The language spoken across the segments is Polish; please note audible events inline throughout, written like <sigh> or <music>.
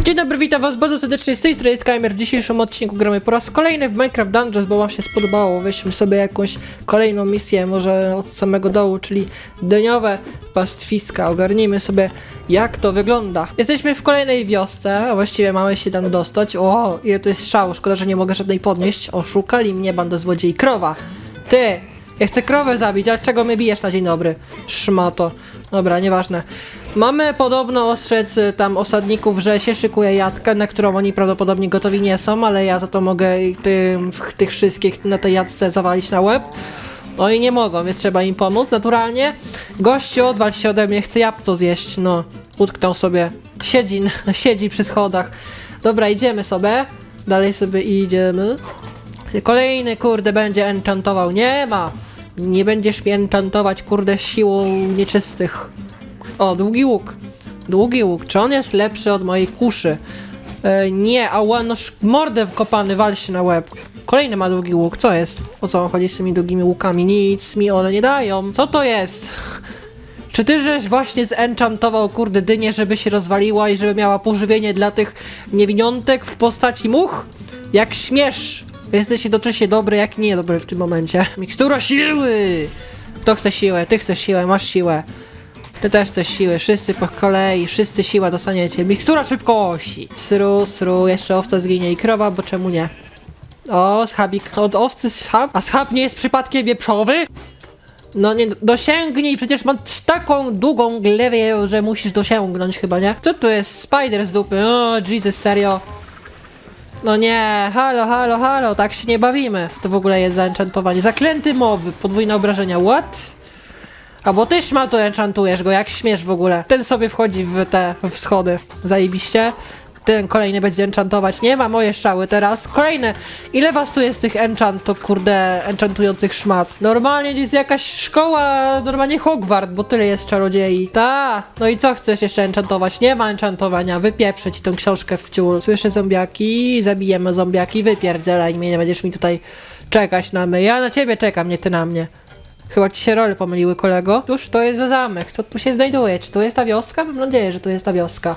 Dzień dobry, witam was bardzo serdecznie z tej strony Skymer. W dzisiejszym odcinku gramy po raz kolejny w Minecraft Dungeons, bo wam się spodobało. Weźmy sobie jakąś kolejną misję, może od samego dołu, czyli dniowe pastwiska. Ogarnijmy sobie jak to wygląda. Jesteśmy w kolejnej wiosce, właściwie mamy się tam dostać. O, ile to jest strzału, szkoda, że nie mogę żadnej podnieść. Oszukali mnie, banda złodziei. Krowa! Ty! Ja chcę krowę zabić, dlaczego mnie bijesz na dzień dobry? Szmato. Dobra, nieważne. Mamy podobno ostrzec y, tam osadników, że się szykuje jadka, na którą oni prawdopodobnie gotowi nie są, ale ja za to mogę tym, tych wszystkich na tej jadce zawalić na łeb. No i nie mogą, więc trzeba im pomóc naturalnie. Gościu, odwal się ode mnie, chce jabłko zjeść. No, utknął sobie. Siedzi, <laughs> siedzi przy schodach. Dobra, idziemy sobie. Dalej sobie idziemy. Kolejny kurde będzie enchantował. Nie ma! Nie będziesz mnie enchantować kurde siłą nieczystych. O, długi łuk. Długi łuk. Czy on jest lepszy od mojej kuszy? E, nie, a łanosz mordę wkopany, wal się na łeb. Kolejny ma długi łuk. Co jest? O co chodzi z tymi długimi łukami? Nic mi one nie dają. Co to jest? <laughs> Czy ty żeś właśnie zenchantował kurde dynię, żeby się rozwaliła i żeby miała pożywienie dla tych niewiniątek w postaci much? Jak śmiesz! Jesteś jednocześnie dobry, jak niedobry w tym momencie. <laughs> Mikstura siły! Kto chce siłę? Ty chcesz siłę, masz siłę. Ty też chcesz siły, wszyscy po kolei, wszyscy siła dostaniecie. Mikstura szybkości! Sru, sru, jeszcze owca zginie i krowa, bo czemu nie? O, schabik, od owcy schab? A schab nie jest przypadkiem wieprzowy? No nie, dosięgnij, przecież mam taką długą glewę, że musisz dosięgnąć chyba, nie? Co tu jest? Spider z dupy, o Jesus, serio? No nie, halo, halo, halo, tak się nie bawimy. Co to w ogóle jest za enchantowanie? Zaklęty mowy, podwójne obrażenia, what? A bo ty ma to enchantujesz go, jak śmiesz w ogóle. Ten sobie wchodzi w te w schody, zajebiście. Ten kolejny będzie enchantować. Nie ma moje strzały teraz. Kolejne. Ile was tu jest tych enchant, to kurde, enchantujących szmat? Normalnie jest jakaś szkoła, normalnie Hogwart, bo tyle jest czarodziei. Ta. No i co chcesz jeszcze enchantować? Nie ma enchantowania. Wypieprzę ci tą książkę w ciul. Słyszę zombiaki, zabijemy zombiaki, wypierdzielaj mnie, nie będziesz mi tutaj czekać na mnie. Ja na ciebie czekam, nie ty na mnie. Chyba ci się role pomyliły, kolego. Cóż to jest za zamek? Co tu się znajduje? Czy to jest ta wioska? Mam nadzieję, że to jest ta wioska.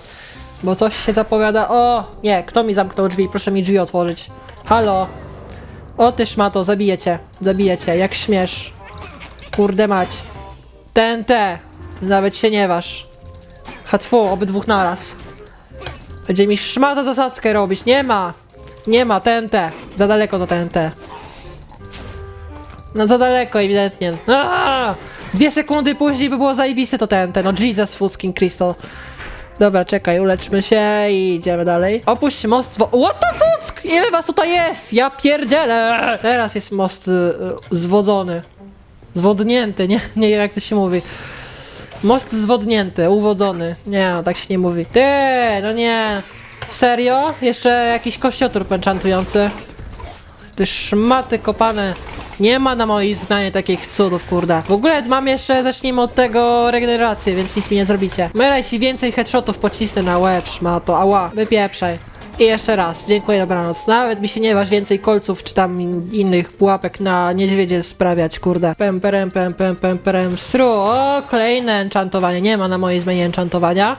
Bo coś się zapowiada. O! Nie, kto mi zamknął drzwi? Proszę mi drzwi otworzyć. Halo! O ty szmato, zabiję cię. Zabiję cię, jak śmiesz. Kurde mać. TNT. Nawet się nie waż. Hatfu, obydwóch naraz. Będzie mi szmata zasadzkę robić. Nie ma! Nie ma, TNT. Za daleko do TNT. No za daleko ewidentnie. Aaaa! Dwie sekundy później by było zajebiste to TNT. No Jesus fucking Crystal. Dobra, czekaj, uleczmy się i idziemy dalej. Opuść most wo- What the fuck? Ile was tutaj jest? Ja pierdzielę! Teraz jest most y, y, zwodzony. Zwodnięty, nie, nie wiem jak to się mówi. Most zwodnięty, uwodzony. Nie, no, tak się nie mówi. Ty, no nie. Serio? Jeszcze jakiś kościotrup enchantujący. Ty szmaty kopane. Nie ma na mojej zmianie takich cudów, kurde. W ogóle mam jeszcze, zacznijmy od tego regenerację, więc nic mi nie zrobicie. Mylę ci więcej headshotów pocisnę na łeb, szmato. Ała, wypieprzaj. I jeszcze raz, dziękuję, dobranoc. Nawet mi się nie waż więcej kolców czy tam in- innych pułapek na niedźwiedzie sprawiać, kurde. Pem, perem, pem, pem, pem, perem, sru. O, kolejne enchantowanie. Nie ma na mojej zmianie enchantowania.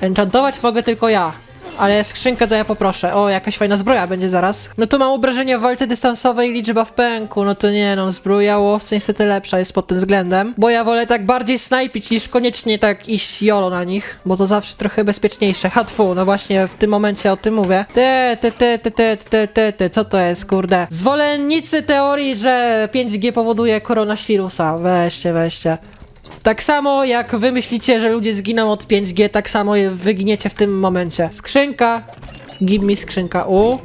Enchantować mogę tylko ja. Ale skrzynkę to ja poproszę. O, jakaś fajna zbroja będzie zaraz. No tu mam obrażenia w walce dystansowej liczba w pęku. No to nie no, zbroja łowcy niestety lepsza jest pod tym względem. Bo ja wolę tak bardziej snajpić niż koniecznie tak iść jolo na nich. Bo to zawsze trochę bezpieczniejsze. Hatfu, no właśnie w tym momencie o tym mówię. Te, te, te, te, te, te, te, te, co to jest, kurde? Zwolennicy teorii, że 5G powoduje koronawirusa. Weźcie, weźcie. Tak samo jak wy myślicie, że ludzie zginą od 5G, tak samo wyginiecie w tym momencie. Skrzynka. Give mi skrzynka. U.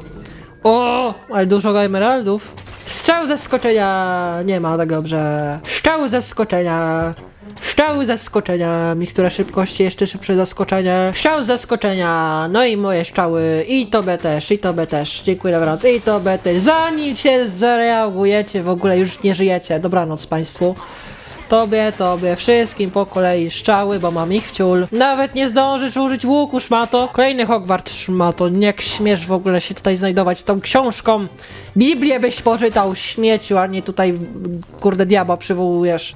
O, ale dużo emeraldów. Strzał zaskoczenia. Nie ma tak dobrze. Strzał zaskoczenia. Strzał zaskoczenia. Mikstura szybkości, jeszcze szybsze zaskoczenie. Strzał zaskoczenia. No i moje strzały. I to B też, i to B też. Dziękuję, dobranoc. I to B też. Zanim się zareagujecie, w ogóle już nie żyjecie. Dobranoc Państwu. Tobie, tobie, wszystkim po kolei szczały, bo mam ich wciul. Nawet nie zdążysz użyć łuku, szmato. Kolejny Hogwart, szmato. Jak śmiesz w ogóle się tutaj znajdować tą książką. Biblię byś poczytał, śmieciu, a nie tutaj, kurde, diabła przywołujesz.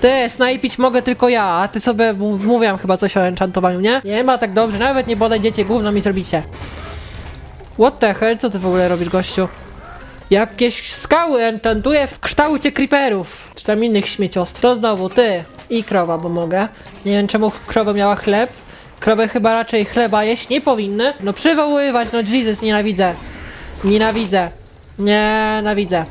Ty, snajpić mogę tylko ja, a ty sobie mówiłam chyba coś o enchantowaniu, nie? Nie ma tak dobrze, nawet nie podejdziecie, gówno mi zrobicie. What the hell, co ty w ogóle robisz, gościu? Jakieś skały enchantuję w kształcie creeperów. Czy tam innych śmieciostw. To znowu ty i krowa, bo mogę. Nie wiem czemu krowa miała chleb. Krowy chyba raczej chleba jeść nie powinny. No przywoływać, no Jesus, nienawidzę. Nienawidzę. Nienawidzę.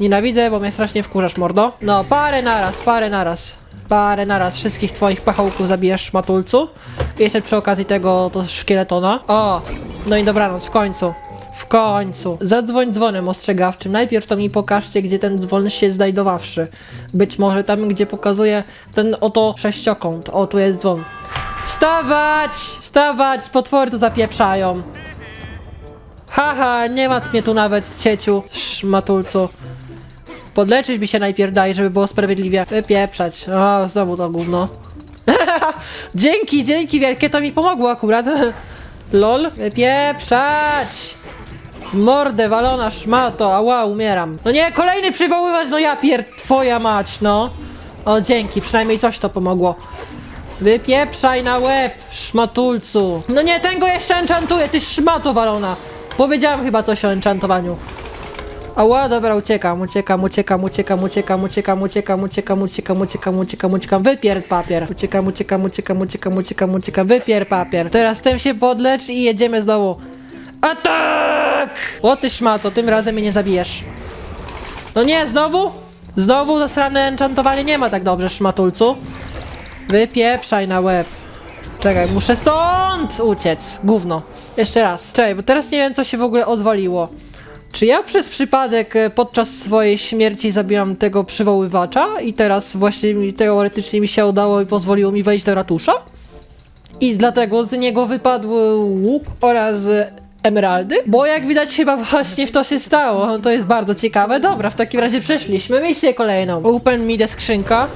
Nienawidzę, bo mnie strasznie wkurzasz, mordo. No, parę naraz, parę naraz. Parę naraz wszystkich twoich pachołków zabijesz, matulcu. Jeszcze przy okazji tego, to szkieletona. O, no i dobranoc, w końcu. W końcu. Zadzwoń dzwonem ostrzegawczym. Najpierw to mi pokażcie, gdzie ten dzwon się znajdowawszy. Być może tam, gdzie pokazuje ten oto sześciokąt. O, tu jest dzwon. Wstawać! Wstawać! Potwory tu zapieprzają. Haha, nie ma mnie tu nawet, cieciu, szmatulcu. Podleczyć mi się najpierw daj, żeby było sprawiedliwie. Wypieprzać. O, znowu to gówno. <laughs> dzięki, dzięki wielkie, to mi pomogło akurat. <laughs> Lol. Wypieprzać! Mordę walona szmato, ała, umieram. No nie, kolejny przywoływać, no ja pier... twoja mać, no. O, dzięki, przynajmniej coś to pomogło. Wypieprzaj na łeb, szmatulcu. No nie, ten go jeszcze enchantuję, ty szmato walona. Powiedziałem chyba coś o enchantowaniu. Ała, dobra, uciekam, uciekam, uciekam, uciekam, uciekam, uciekam, uciekam, uciekam, uciekam, uciekam, uciekam, uciekam, wypier papier. Uciekam, uciekam, uciekam, uciekam, uciekam, uciekam, wypier papier. Teraz tym się podlecz i jedziemy znowu. Atak! O ty szmato, tym razem mnie nie zabijesz. No nie, znowu? Znowu zasrane enchantowanie nie ma tak dobrze, szmatulcu. Wypieprzaj na łeb. Czekaj, muszę stąd uciec. Gówno. Jeszcze raz. Czekaj, bo teraz nie wiem, co się w ogóle odwaliło. Czy ja przez przypadek e, podczas swojej śmierci zabiłam tego przywoływacza i teraz właśnie mi, teoretycznie mi się udało i pozwoliło mi wejść do ratusza? I dlatego z niego wypadł łuk oraz emeraldy? Bo jak widać chyba właśnie w to się stało. To jest bardzo ciekawe. Dobra, w takim razie przeszliśmy misję kolejną. Open mi the skrzynka.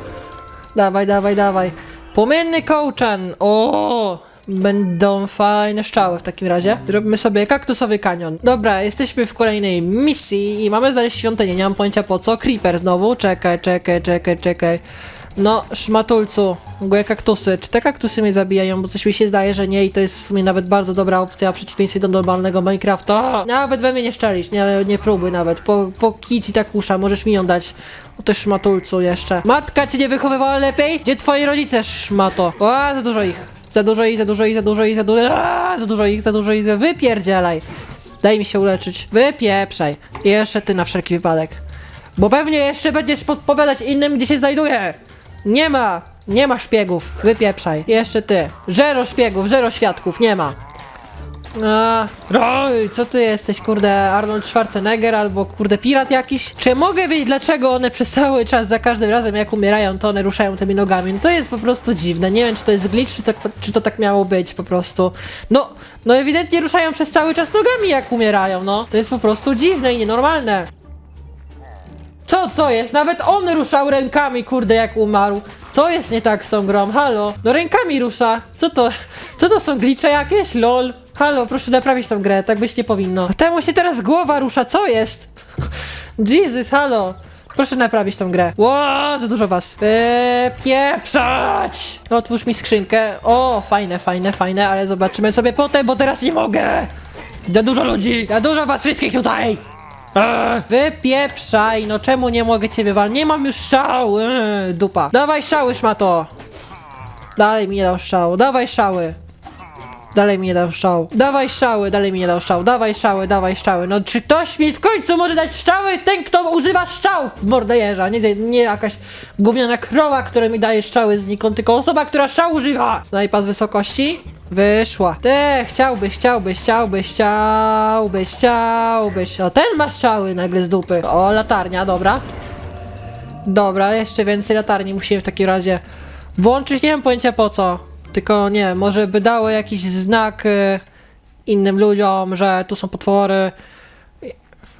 Dawaj, dawaj, dawaj. Płomienny kołczan. O, Będą fajne szczały w takim razie. Zrobimy sobie kaktusowy kanion. Dobra, jesteśmy w kolejnej misji i mamy znaleźć świątynię. Nie mam pojęcia po co. Creeper znowu. Czekaj, czekaj, czekaj, czekaj. No, szmatulcu, goje kaktusy. Czy te kaktusy mnie zabijają? Bo coś mi się zdaje, że nie i to jest w sumie nawet bardzo dobra opcja w przeciwieństwie do normalnego Minecrafta. Nawet we mnie nie szczelisz, nie, nie próbuj nawet. Po, po kici tak usza, możesz mi ją dać. O ty szmatulcu jeszcze. Matka cię nie wychowywała lepiej? Gdzie twoi rodzice, szmato? O, za dużo ich. Za dużo ich, za dużo ich, za dużo ich, za dużo Aaa, za dużo ich, za dużo ich, wypierdzielaj. Daj mi się uleczyć. Wypieprzaj. I jeszcze ty na wszelki wypadek. Bo pewnie jeszcze będziesz podpowiadać innym, gdzie się znajduje. Nie ma. Nie ma szpiegów. Wypieprzaj. Jeszcze ty. Żero szpiegów, żero świadków. Nie ma. A, Oj, co ty jesteś, kurde, Arnold Schwarzenegger albo kurde pirat jakiś? Czy mogę wiedzieć, dlaczego one przez cały czas, za każdym razem jak umierają, to one ruszają tymi nogami? No to jest po prostu dziwne. Nie wiem, czy to jest glitch, czy to, czy to tak miało być po prostu. No, no ewidentnie ruszają przez cały czas nogami, jak umierają, no. To jest po prostu dziwne i nienormalne. Co, co jest? Nawet on ruszał rękami, kurde, jak umarł. Co jest nie tak z tą grą? Halo? No rękami rusza. Co to? Co to są glicze jakieś? Lol. Halo, proszę naprawić tą grę, tak być nie powinno. Temu się teraz głowa rusza, co jest? <laughs> Jesus, halo. Proszę naprawić tą grę. Ło, za dużo was. Wypieprzać! Otwórz mi skrzynkę. O, fajne, fajne, fajne, ale zobaczymy sobie potem, bo teraz nie mogę. Za dużo ludzi. Za dużo was wszystkich tutaj. Eee, Wypieprzaj, no czemu nie mogę ciebie wal? Nie mam już strzał, eee, dupa. Dawaj strzały, szmato. Dalej mi nie dał strzału, dawaj strzały. Dalej mi nie dał strzału. Dawaj strzały, dalej mi nie dał strzału. Dawaj strzały, dawaj strzały. No czy ktoś mi w końcu może dać strzały? Ten, kto używa strzał! Mordejerza, nie, nie jakaś gówniana krowa, która mi daje strzały znikąd, tylko osoba, która strzał używa. Snajpa z wysokości? Wyszła. Ty, chciałbyś, chciałbyś, chciałbyś, chciałbyś, chciałbyś. O, ten ma strzały nagle z dupy. O, latarnia, dobra. Dobra, jeszcze więcej latarni musimy w takim razie włączyć. Nie mam pojęcia po co. Tylko nie może by dało jakiś znak y, innym ludziom, że tu są potwory.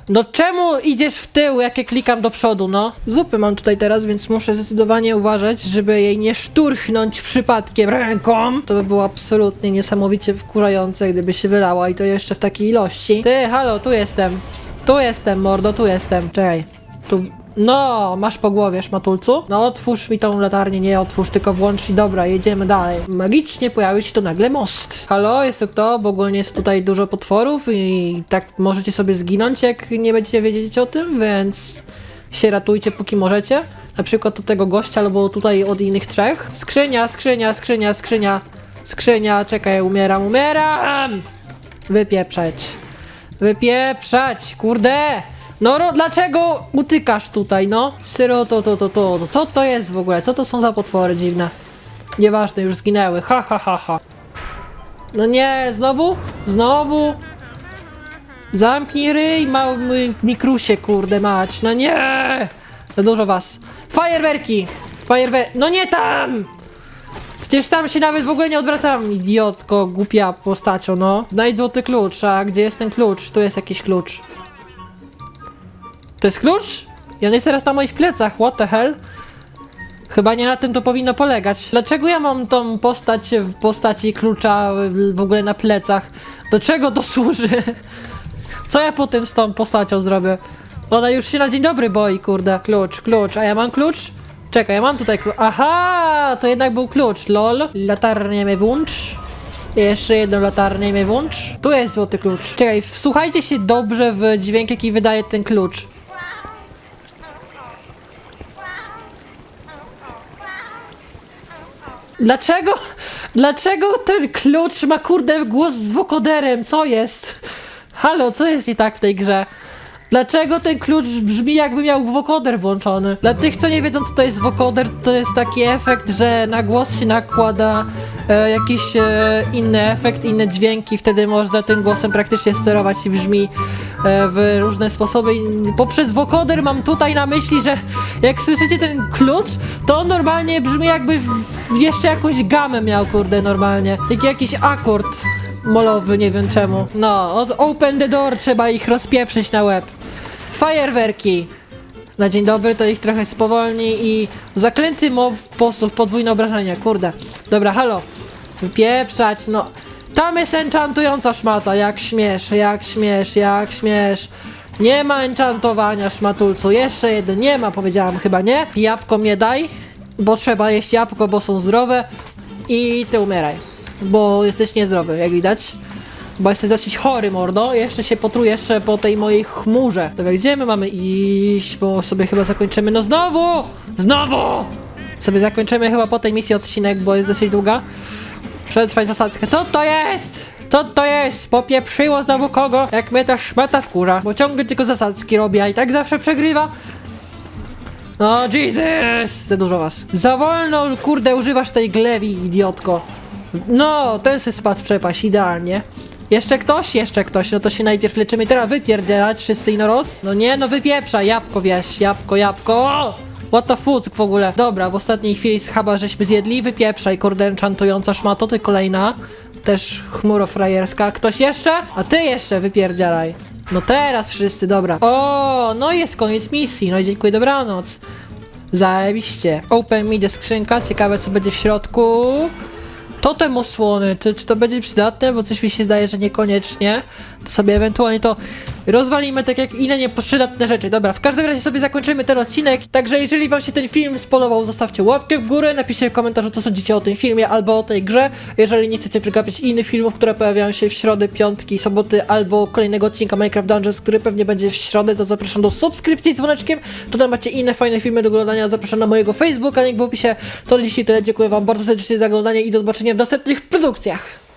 No czemu idziesz w tył, jak ja klikam do przodu, no? Zupy mam tutaj teraz, więc muszę zdecydowanie uważać, żeby jej nie szturchnąć przypadkiem ręką. To by było absolutnie niesamowicie wkurzające, gdyby się wylała i to jeszcze w takiej ilości. Ty, halo, tu jestem. Tu jestem, mordo, tu jestem. Czekaj. Tu... No, masz po głowie, szmatulcu. No, otwórz mi tą latarnię, nie otwórz, tylko włącz i dobra, jedziemy dalej. Magicznie pojawił się tu nagle most. Halo, jest to kto? Bo ogólnie jest tutaj dużo potworów i tak możecie sobie zginąć, jak nie będziecie wiedzieć o tym, więc się ratujcie, póki możecie. Na przykład od tego gościa, albo tutaj od innych trzech. Skrzynia, skrzynia, skrzynia, skrzynia. Skrzynia, czekaj, umieram, umieram! Wypieprzać. Wypieprzać, kurde! No ro, dlaczego utykasz tutaj, no? Syro, to, to, to, to, to, co to jest w ogóle? Co to są za potwory dziwne? Nieważne, już zginęły, ha, ha, ha, ha. No nie, znowu? Znowu? Zamknij ryj, mały mikrusie, kurde mać, no nie! Za dużo was. Fajerwerki! Fajerwer... No nie tam! Przecież tam się nawet w ogóle nie odwracam, idiotko, głupia postacią, no. Znajdź złoty klucz, a gdzie jest ten klucz? Tu jest jakiś klucz. To jest klucz? I on jest teraz na moich plecach, what the hell? Chyba nie na tym to powinno polegać. Dlaczego ja mam tą postać w postaci klucza w ogóle na plecach? Do czego to służy? <laughs> Co ja potem z tą postacią zrobię? Ona już się na dzień dobry boi, kurde. Klucz, klucz, a ja mam klucz? Czekaj, ja mam tutaj klucz. Aha, to jednak był klucz, lol. Latarnię mnie włącz. Jeszcze jedną latarnię mnie włącz. Tu jest złoty klucz. Czekaj, wsłuchajcie się dobrze w dźwięk, jaki wydaje ten klucz. Dlaczego, dlaczego ten klucz ma kurde głos z wokoderem? Co jest? Halo, co jest nie tak w tej grze? Dlaczego ten klucz brzmi jakby miał wokoder włączony? Dla tych, co nie wiedzą, co to jest wokoder, to jest taki efekt, że na głos się nakłada e, jakiś e, inny efekt, inne dźwięki, wtedy można tym głosem praktycznie sterować i brzmi e, w różne sposoby. Poprzez wokoder mam tutaj na myśli, że jak słyszycie ten klucz, to on normalnie brzmi jakby w, jeszcze jakąś gamę miał, kurde, normalnie. Taki jakiś akord molowy, nie wiem czemu. No, od open the door trzeba ich rozpieprzyć na łeb. Fajerwerki. Na dzień dobry to ich trochę spowolni i zaklęty mow posłuch podwójne obrażenia, kurde. Dobra, halo. Wypieprzać, no. Tam jest enchantująca szmata, jak śmiesz, jak śmiesz, jak śmiesz. Nie ma enchantowania szmatulcu, jeszcze jeden, nie ma powiedziałam chyba, nie? Jabłko mnie daj, bo trzeba jeść jabłko, bo są zdrowe i ty umieraj. Bo jesteś niezdrowy, jak widać. Bo jesteś dosyć chory, mordo. Jeszcze się potrujesz jeszcze po tej mojej chmurze. Dobra, gdzie my mamy iść? Bo sobie chyba zakończymy. No znowu! Znowu! Sobie zakończymy chyba po tej misji odcinek, bo jest dosyć długa. Przetrwaj zasadzkę. Co to jest? Co to jest? Popieprzyło znowu kogo? Jak mnie ta szmata wkurza. Bo ciągle tylko zasadzki robi, a i tak zawsze przegrywa. No, Jesus! Za dużo was. Za wolno, kurde, używasz tej glewi, idiotko. No, ten se spadł w przepaść, idealnie. Jeszcze ktoś? Jeszcze ktoś. No to się najpierw leczymy. Teraz wypierdzielać wszyscy inoros. No nie, no wypieprza. Jabłko wieś, jabłko, jabłko. What the fuck w ogóle? Dobra, w ostatniej chwili schaba żeśmy zjedli. Wypieprzaj, kurde, enchantująca szmato. Ty kolejna. Też chmurofrajerska. Ktoś jeszcze? A ty jeszcze wypierdzielaj. No teraz wszyscy, dobra. O, no jest koniec misji. No i dziękuję, dobranoc. Zajebiście. Open the skrzynka. Ciekawe, co będzie w środku. Totem osłony, czy, czy to będzie przydatne, bo coś mi się zdaje, że niekoniecznie. To sobie ewentualnie to rozwalimy, tak jak inne nieprzydatne rzeczy. Dobra, w każdym razie sobie zakończymy ten odcinek. Także jeżeli wam się ten film spodobał, zostawcie łapkę w górę, napiszcie w komentarzu, co sądzicie o tym filmie albo o tej grze. Jeżeli nie chcecie przegapić innych filmów, które pojawiają się w środę, piątki, soboty albo kolejnego odcinka Minecraft Dungeons, który pewnie będzie w środę, to zapraszam do subskrypcji z dzwoneczkiem. Tutaj macie inne fajne filmy do oglądania. Zapraszam na mojego Facebooka, link w opisie. To dzisiaj tyle. Dziękuję wam bardzo serdecznie za oglądanie i do zobaczenia w następnych produkcjach.